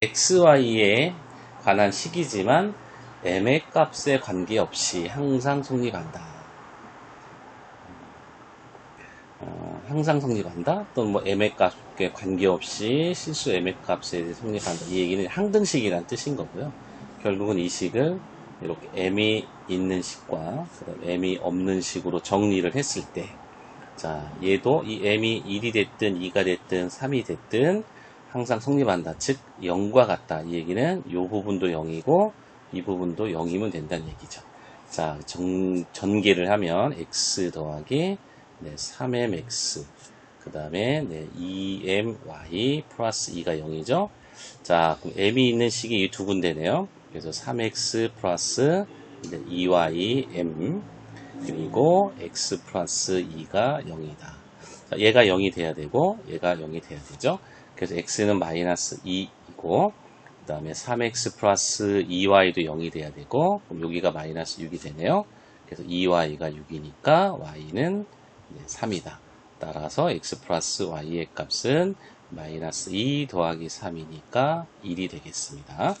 xy에 관한 식이지만 m의 값에 관계없이 항상 성립한다. 어, 항상 성립한다. 또는 뭐 m의 값에 관계없이 실수 m의 값에 성립한다. 이 얘기는 항등식이란 뜻인 거고요. 결국은 이 식을 이렇게 m이 있는 식과 m이 없는 식으로 정리를 했을 때, 자 얘도 이 m이 1이 됐든 2가 됐든 3이 됐든 항상 성립한다. 즉 0과 같다. 이 얘기는 이 부분도 0이고 이 부분도 0이면 된다는 얘기죠. 자, 정, 전개를 하면 x 더하기 네, 3mx 그 다음에 네, 2my 플러스 2가 0이죠. 자, 그럼 m이 있는 식이 이 두 군데네요. 그래서 3x 플러스 네, 2ym 그리고 x 플러스 2가 0이다. 자, 얘가 0이 돼야 되고 얘가 0이 돼야 되죠. 그래서 x는 마이너스 2이고 그 다음에 3x 플러스 2y도 0이 돼야 되고 그럼 여기가 마이너스 6이 되네요. 그래서 2y가 6이니까 y는 3이다. 따라서 x 플러스 y의 값은 마이너스 2 더하기 3이니까 1이 되겠습니다.